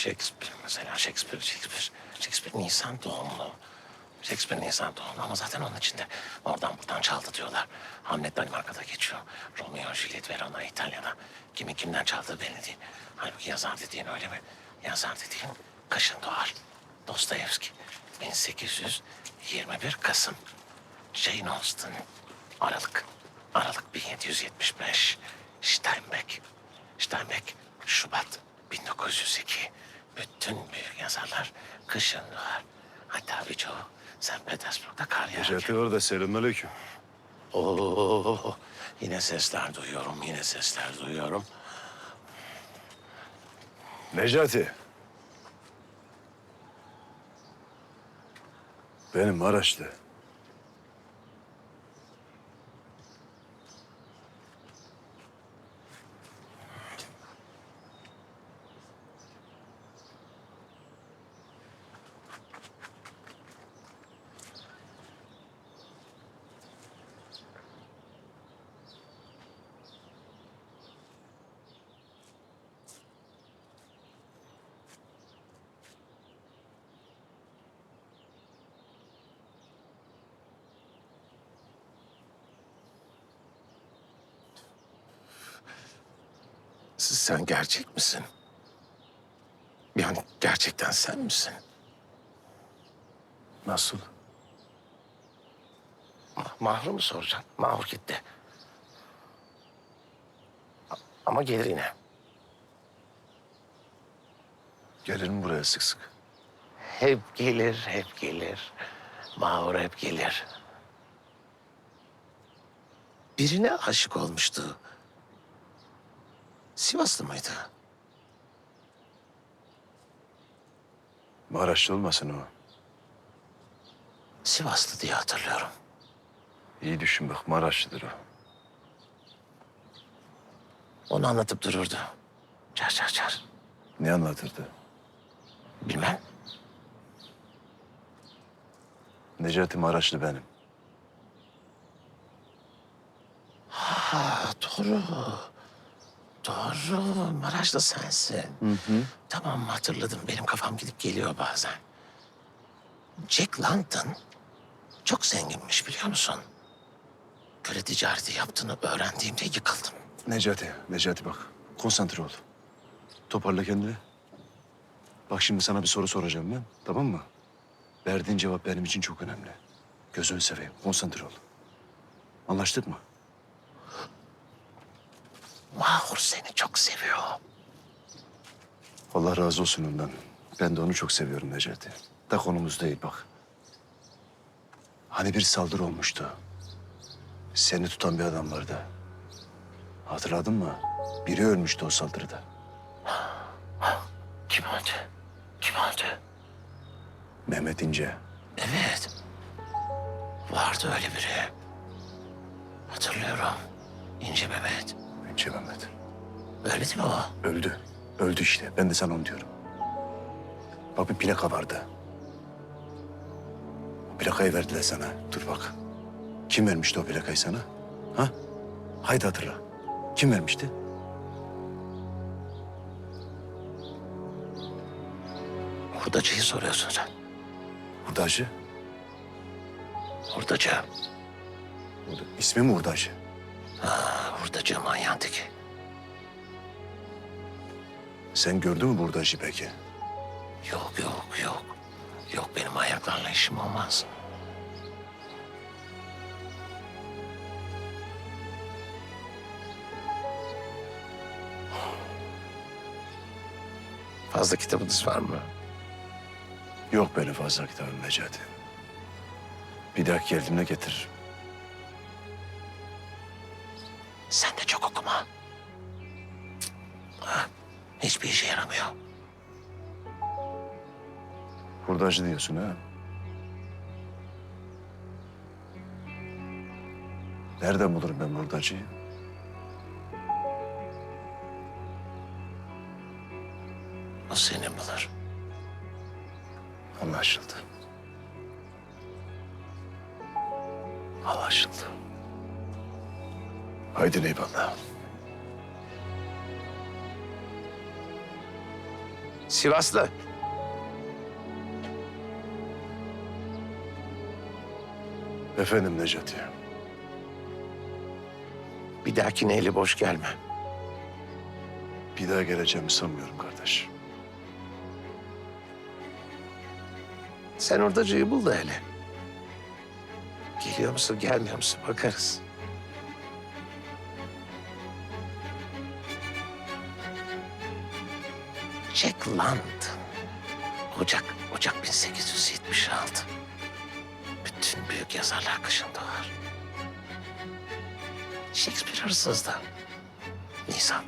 Shakespeare mesela Shakespeare, Shakespeare, Shakespeare Nisan doğumlu. Shakespeare Nisan doğumlu ama zaten onun içinde oradan buradan çaldı diyorlar. Hamlet Danimarka'da geçiyor. Romeo Juliet Verona İtalya'da. Kimin kimden çaldığı belli değil. Halbuki yazar dediğin öyle mi? Yazar dediğin kışın doğar. Dostoyevski 1821 Kasım. Jane Austen Aralık. Aralık 1775. Steinbeck. Steinbeck Şubat 1902. Bütün büyük yazarlar kışın doğar. Hatta birçoğu St. Petersburg'da kar yağarken. Necati orada selamünaleyküm. Oo, yine sesler duyuyorum, yine sesler duyuyorum. Necati. Benim Maraşlı. Sen gerçek misin? Yani gerçekten sen misin? Nasıl? Ma- Mahru mu soracaksın? Mahur gitti. A- Ama gelir yine. Gelir mi buraya sık sık? Hep gelir, hep gelir. Mahur hep gelir. Birine aşık olmuştu. Sivaslı mıydı? Maraşlı olmasın o. Sivaslı diye hatırlıyorum. İyi düşün bak Maraşlıdır o. Onu anlatıp dururdu. Çar çar çar. Ne anlatırdı? Bilmem. Necati Maraşlı benim. Ha doğru. Doğru. Maraşlı sensin. Tamam hatırladım. Benim kafam gidip geliyor bazen. Jack London çok zenginmiş biliyor musun? Köle ticareti yaptığını öğrendiğimde yıkıldım. Necati, Necati bak. Konsantre ol. Toparla kendini. Bak şimdi sana bir soru soracağım ben. Tamam mı? Verdiğin cevap benim için çok önemli. Gözünü seveyim. Konsantre ol. Anlaştık mı? Mahur seni çok seviyor. Allah razı olsun ondan. Ben de onu çok seviyorum Necati. Da konumuz değil bak. Hani bir saldırı olmuştu. Seni tutan bir adam vardı. Hatırladın mı? Biri ölmüştü o saldırıda. Kim öldü? Kim öldü? Mehmet İnce. Evet. Vardı öyle biri. Hatırlıyorum. İnce Mehmet. İnce Mehmet. Değil mi o? Öldü. Öldü işte. Ben de sana onu diyorum. Bak bir plaka vardı. O plakayı verdiler sana. Dur bak. Kim vermişti o plakayı sana? Ha? Haydi hatırla. Kim vermişti? Hurdacıyı soruyorsun sen. Hurdacı. Hurdacı. Hurda- İsmi mi Hurdacı? Ha, hurdacı manyağın teki. Sen gördün mü Hurdacı peki? Yok yok yok. Yok benim ayaklarla işim olmaz. Fazla kitabınız var mı? Yok benim fazla kitabım Necati. Bir dahaki geldiğimde getiririm. Sen de çok okuma. Ha, hiçbir işe yaramıyor. Hurdacı diyorsun ha? Nereden bulurum ben hurdacıyı? O seni bulur. Anlaşıldı. Anlaşıldı. Haydi eyvallah. Sivaslı. Efendim Necati. Bir dahakine eli boş gelme. Bir daha geleceğimi sanmıyorum kardeş. Sen hurdacıyı bul da hele. Geliyor musun, gelmiyor musun bakarız. Jack London. Ocak, Ocak 1876. Bütün büyük yazarlar kışın doğar. Shakespeare hırsızdı. Nisan